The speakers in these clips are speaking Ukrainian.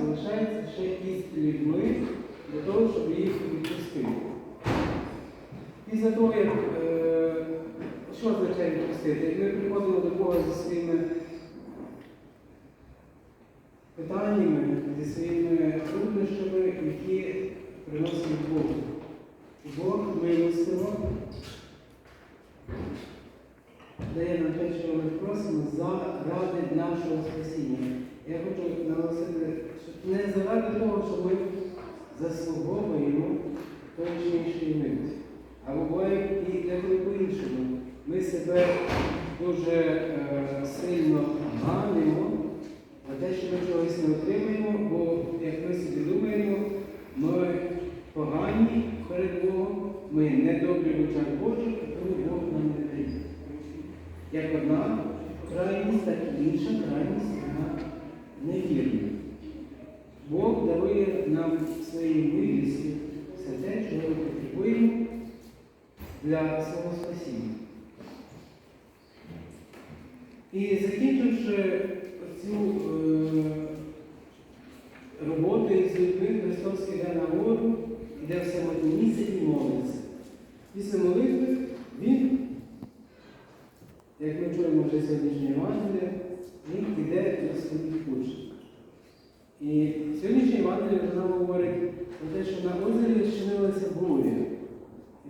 залишається ще із людьми для того, щоб їх відпустити. Після того, як е, що означає відпустити? Як ми приходимо до Бога зі своїми питаннями, зі своїми труднощами, які приносять Богу. Бог милостиво дає нам те, що ми просимо заради нашого спасіння. Я хочу наголосити, що не заради того, що ми заслуговуємо той чи інший милості. А буває і деколи по-іншому. Ми себе дуже е, сильно ганимо за те, що ми чогось не отримаємо, бо як ми собі думаємо, ми погані перед Богом, ми недобрі в очах Божих, тому Бог нам не дає. Як одна крайність, так і інша крайність вона невірна. Бог дарує нам своїй милості все те, що ми потребуємо для свого спасіння. І закінчивши цю е, роботу із людьми, Христос іде на гору, іде в самотнє місце і молиться. Після молитви Він, як ми чуємо вже сьогоднішнє Євангеліє, він іде до своїх учнів. І сьогоднішнє Євангеліє вже нам говорить про те, що на озері зчинилася буря.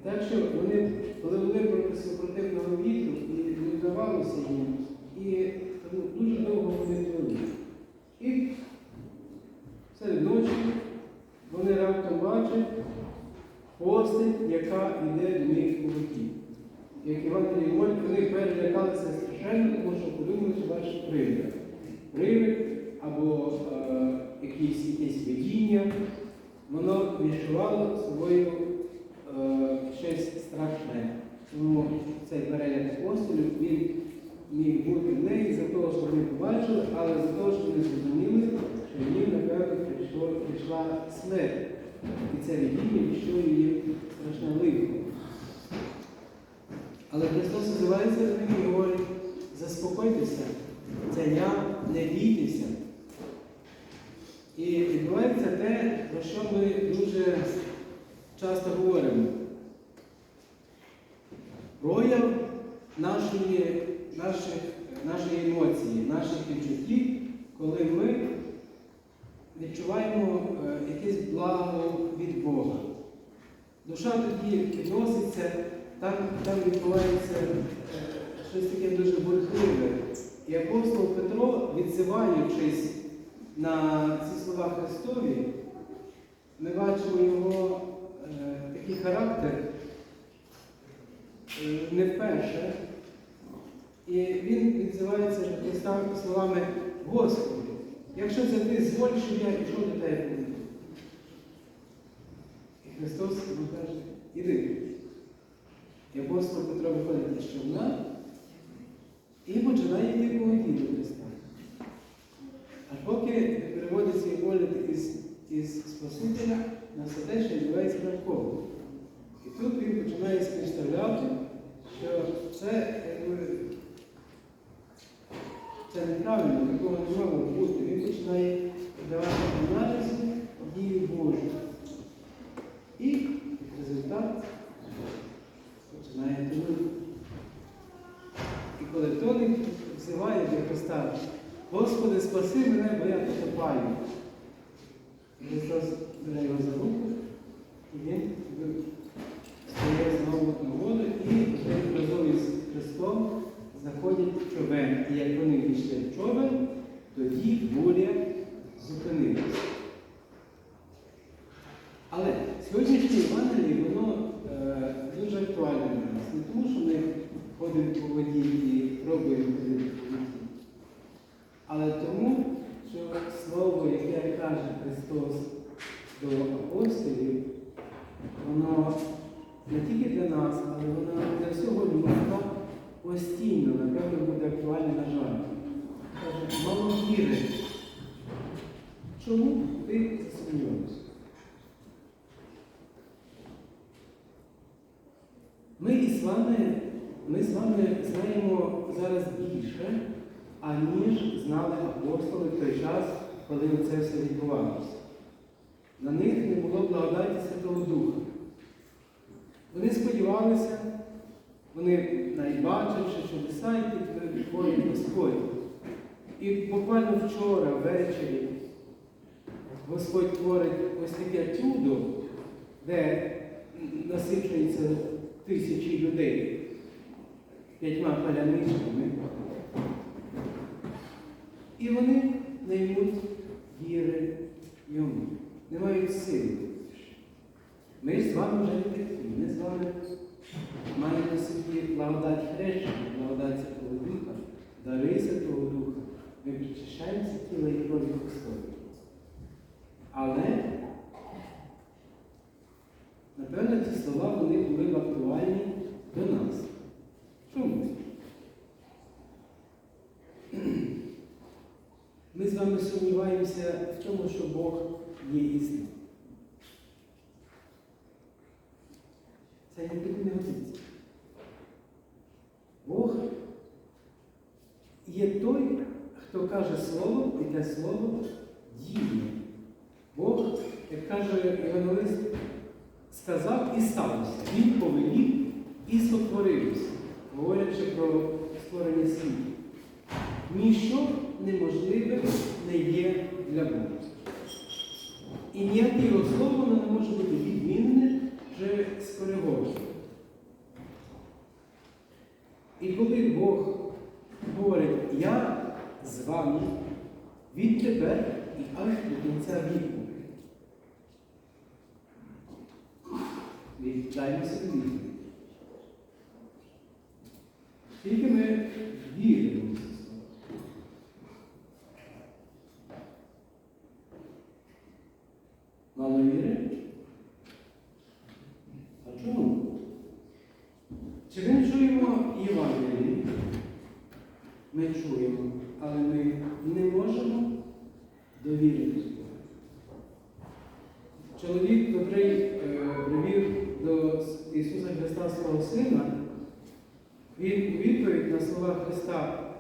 Так що вони, коли вони проти супротивного вітру і не вдавалося їм, і тому дуже довго вони плили. І серед ночі вони раптом бачать постать, яка йде до них у воді. Як Іван говорить, вони перелякалися страшенно, тому що подумали, що бачить привид. Привид або е, якісь, якесь видіння, воно відчувало страшне. Тому цей переляк апостолів він міг бути не із-за того, що вони побачили, але за того, що вони зрозуміли, що їм, напевно, прийшло, прийшла смерть. І це видіння, що їм страшне лихо. Але Христос називається до них і говорить, заспокойтеся, це я, не бійтеся. І відбувається те, про що ми дуже часто говоримо. Прояв нашої, наших, нашої емоції, наших відчуттів, коли ми відчуваємо е, якесь благо від Бога. Душа тоді підноситься, там, там відбувається е, щось таке дуже бурхливе. І апостол Петро, відзиваючись на ці слова Христові, ми бачимо його е, такий характер не вперше. І він відзивається словами Господи, якщо це ти зволиш, щоб я пішов до тебе. І Христос йому каже, іди. І апостол Петро виходить із човна і починає йти по воді до Христа. Аж поки переводить свій погляд із, із Спасителя на що відбувається навколо. І тут він починає співставляти, що це, це неправильно, такого не мало бути. Він починає давати аналізу дії Божу. І результат починає тонути. І коли тонуть, взиває до Христа, Господи, спаси мене, бо я потопаю. І Христос бере його за руку, і він стає знову на воду, і вже разом із Христом заходять в човен. І як вони війшли в човен, тоді буря зупинилася. Але сьогоднішнє Євангеліє, воно е, дуже актуальне для нас. Не тому, що ми ходимо по воді і пробуємо ходити по воді. Але тому, що слово, яке каже Христос до апостолів, воно не тільки для нас, але воно для всього людства постійно, напевно, буде актуальне на жаль. Мало віри. Чому ти засумніваєшся? Ми із вами, ми з вами знаємо зараз більше, аніж знали апостоли в той час, коли це все відбувалося. На них не було благодаті Святого Духа. Вони сподівалися, вони навіть бачивши чудеса, які творить Господь. І буквально вчора, ввечері, Господь творить ось таке чудо, де насичується тисячі людей п'ятьма паляничками. І вони не ймуть віри йому, не мають сили. Ми з вами вже не такі, ми з вами маємо на собі благодать хрещення, благодать Святого Духа, дари Святого Духа. Ми причащаємося тіла і крові Христові. Але, напевно, ці слова вони були актуальні до нас. Чому? Ми з вами сумніваємося в тому, що Бог є істинним. Це не годиться. Бог є той, хто каже слово, і те слово діє. Бог, як каже Івановист, сказав і сталося. Він повелів і сотворився, говорячи про створення світу. Ніщо неможливе не є для Бога. І ніяке його слово не може бути відмінене чи скориговане. І коли Бог говорить, я з вами відтепер і аж до кінця віку. Віддаємо собі відповідь. Тільки ми віримо в це слово. Мало віри? А чому? Чи ми не чуємо Євангелії? Ми чуємо, але ми не можемо довіритися. Чоловік, котрий е, привів до Ісуса Христа свого Сина, він у відповідь на слова Христа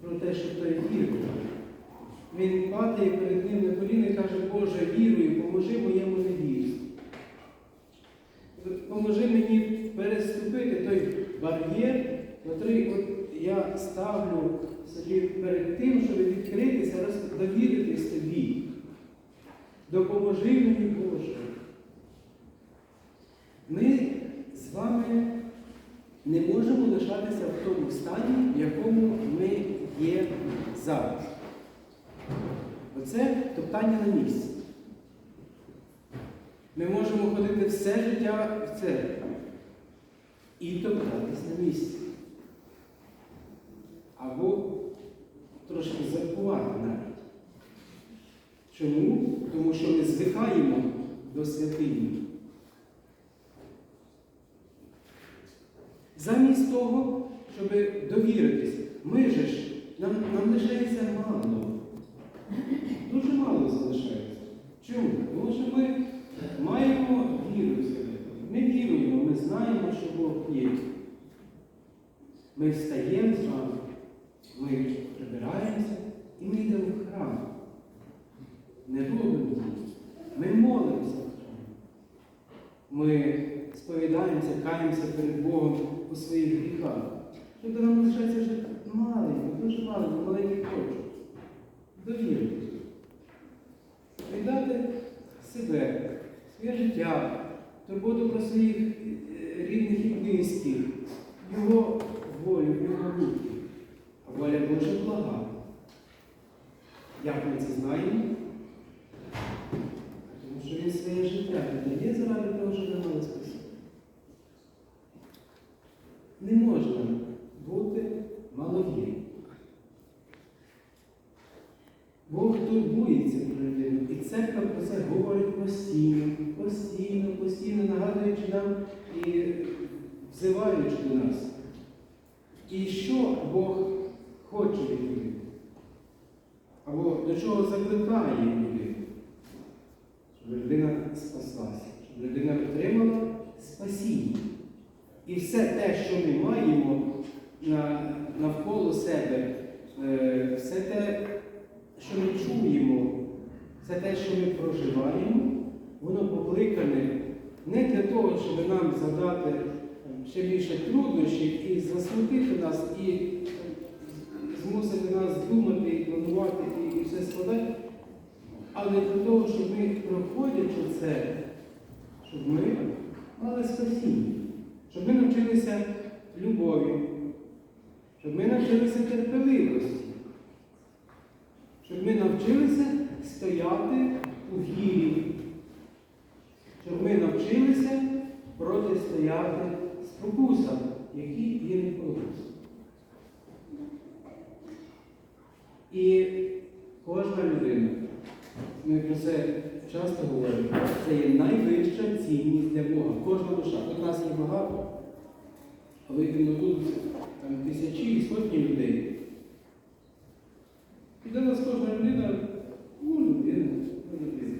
про те, що той вірує. Він падає перед ним на коліна і каже, Боже, вірую, поможи моєму невірству. Поможи мені переступити той бар'єр, який я ставлю собі перед тим, щоб відкритися, довіритись тобі. Допоможи мені, Боже. Ми з вами не можемо лишатися в тому стані, в якому ми є зараз. Оце топтання на місці. Ми можемо ходити все життя в церкву і топтатись на місці. Чому? Тому що ми звикаємо до святині. Замість того, щоб довіритись, ми же ж, нам, нам лишається мало. Дуже мало залишається. Чому? Тому що ми маємо віру в себе. Ми віруємо, ми знаємо, що Бог є. Ми встаємо з вами, ми прибираємося і ми йдемо в храм. Не дії. Ми молимося. Ми сповідаємося, каємося перед Богом у своїх гріхах. Тобто нам лишається вже маленько, дуже маленько, маленький крочок. Довіритись. Віддати себе, своє життя, турботу про своїх е, рідних і близьких, Його волю, Його руки. А воля Божа блага. Як ми це знаємо? Тому що він своє життя віддає заради того, щоб ми мали спасіння. Не можна бути маловірним. Бог турбується про людину. І церква про це говорить постійно, постійно, постійно нагадуючи нам і взиваючи до нас. І що Бог хоче від людини? Або до чого закликає людину? Щоб людина спаслася, щоб людина отримала спасіння. І все те, що ми маємо на, навколо себе, е, все те що ми чуємо, це те, що ми проживаємо, воно покликане не для того, щоб нам задати ще більше труднощів і засмутити нас, і е, змусити нас думати, і планувати, і все складати, але для того, щоб ми, проходячи це, щоб ми мали спасіння, щоб ми навчилися любові, щоб ми навчилися терпеливості, щоб ми навчилися стояти у вірі, щоб ми навчилися протистояти спокусам, які є непорушні. І кожна людина, ми про це часто говоримо, це є найвища цінність для Бога. Кожна душа. Тут нас є багато, а вийдемо тут там, тисячі і сотні людей. І для нас кожна людина, ну, людина, ну, людина.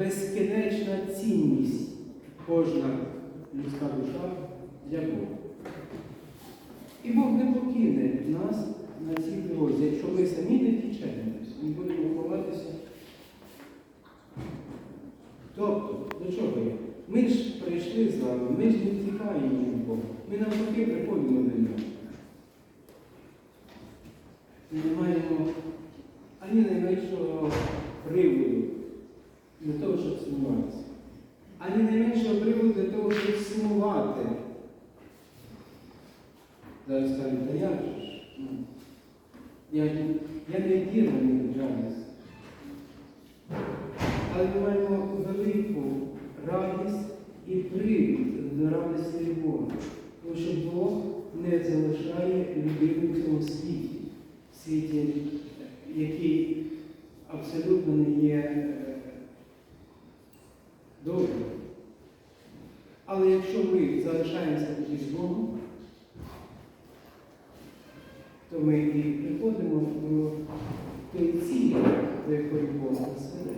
Безкінечна цінність кожна людська душа для Бога. І Бог не покине нас на цій дорозі, якщо ми самі не втічемося, ми будемо ховатися. Тобто, до чого я? Ми ж прийшли з вами, ми ж не втікаємо від Бога. Ми навпаки приходимо до нього. Ми не маємо ані найменшого приводу для сумуватися. Ані найменшого приводу для того, щоб сумувати. Зараз кажуть, та як же ж? Ну, Я, я не об'єднаний державність. Але ми маємо велику радість і привід до радості Бога. Тому що Бог не залишає людину в цьому світі, в світі, який абсолютно не є е, добрим. Але якщо ми залишаємося тоді з Богом, то ми і приходимо до тої цілі, до якої Бог нас веде.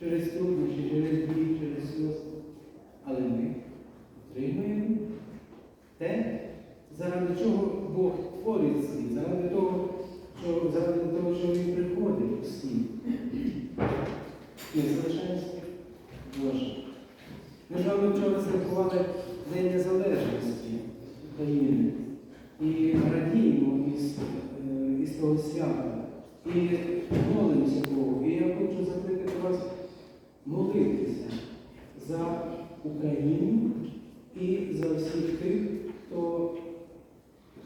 Через труднощі, через біль, через сльози. Але ми отримуємо те, заради чого Бог творить світ, заради того, що, заради того, що Він приходить у світ. Ми залишаємося Божим. Ми з вами вчора святкували День Незалежності України. І радіємо із, е, із того свята. І молимося Богу. І я хочу закликати вас молитися за Україну і за всіх тих, хто,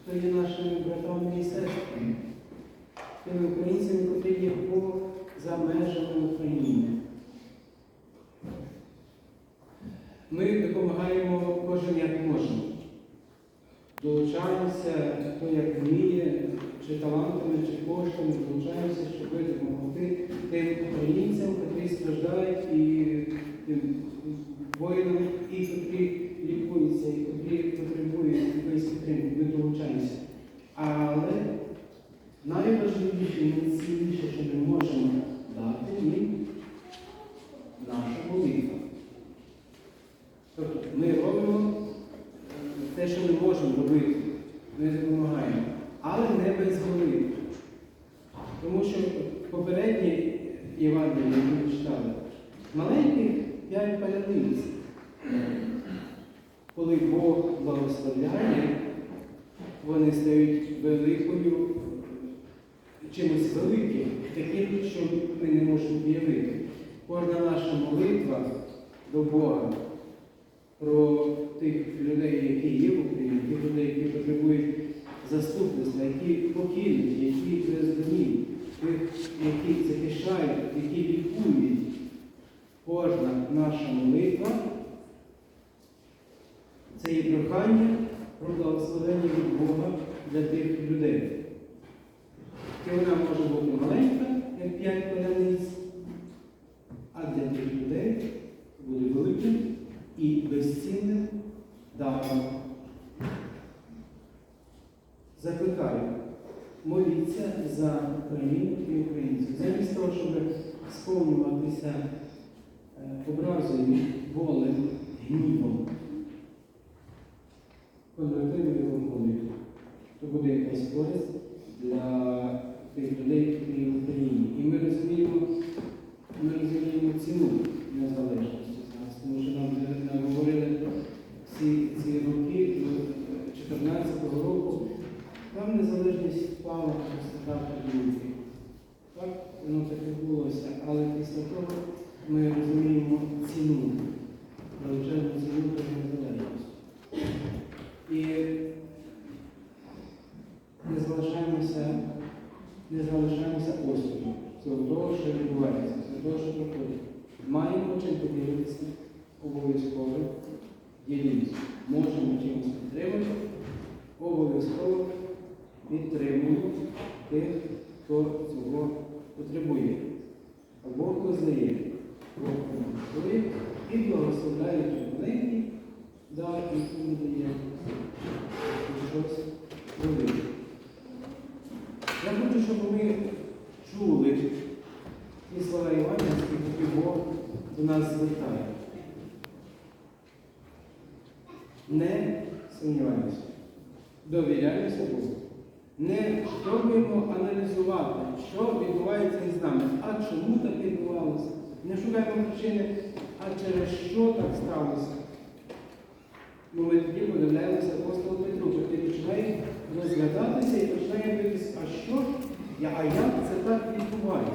хто є нашими братами і сестрами, тими українцями, які є поза межами України. Ми допомагаємо кожен як можемо. Долучаємося, хто як вміє, чи талантами, чи коштами, долучаємося, щоб допомогти тим українцям, які страждають, і тим воїнам, і які лікуються, і які потребують якоїсь підтримки. Ми долучаємося. Але найважливіше найцінніше, що ми можемо дати їм наша молитва. Тобто ми робимо те, що ми можемо робити, ми допомагаємо, але не без молитви. Тому що попередні Євангелії, які ми читали, маленьких п'ять паляниць, коли Бог благословляє, вони стають великою, чимось великим, таким, що ми не можемо уявити. Кожна наша молитва до Бога про тих людей, які є в Україні, тих людей, які потребують заступництва, які покинуть, які бездомні, тих, які захищають, які лікують. Кожна наша молитва це є прохання про благословення від Бога для тих людей. І вона може бути маленька, як п'ять поляниць, а для тих людей буде великим і безцінним даром. Закликаю, моліться за Україну і українців. Замість того, щоб сповнюватися е, образою, болем, гнівом, конвертуємо його молитву. То буде якась користь для тих людей, які в Україні. І ми розуміємо, ми розуміємо ціну незалежності зараз, тому що нам говорили всі ці роки до 2014 року. Там незалежність впала просто так подумки. Так, воно так відбулося, але після того ми розуміємо ціну, величезну ціну тої незалежності. І не залишаємося, не залишаємося осторонь цього того, що відбувається, цього того, що проходить. Маємо чим поділитися обов'язково ділімося. Можемо чимось підтримати, обов'язково підтримуємо тих, хто цього потребує. А Бог визнає, Бог і благословляє маленький дар, який не дає щось велике. Я хочу, щоб ми чули ті слова Іванівські, які Бог до нас звертає. Не сумніваємося, довіряємося Богу. Не пробуємо аналізувати, що відбувається із нами, а чому так відбувалося. Не шукаємо причини, а через що так сталося. Ну, ми тоді подивляємося апостол Петру, який починає розглядатися і починає дивитися, а що, ж а як це так відбувається?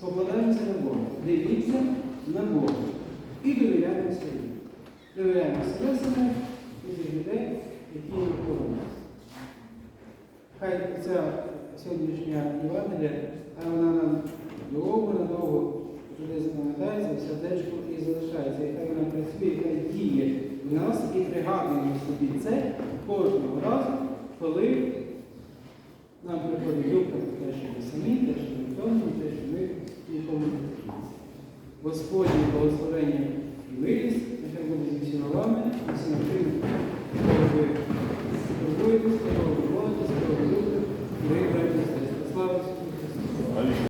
Покладаємося на Бога дивіться на Бога. І довіряємо собі. Довіряємо себе і тих людей, які навколо нас. Хай ця сьогоднішня Євангелія, а вона нам довго-надовго запам'ятається в сердечку і залишається. І хай вона працює, і хай діє в нас і пригадуємо собі це кожного разу, коли нам приходить думка про те, що ми самі, те, що ми втомлені, те, що ми нікому не потрібні. Господні благословення і виліз, нехай буде зі всіма вами, і всіма тим, хто ви турбуєтесь.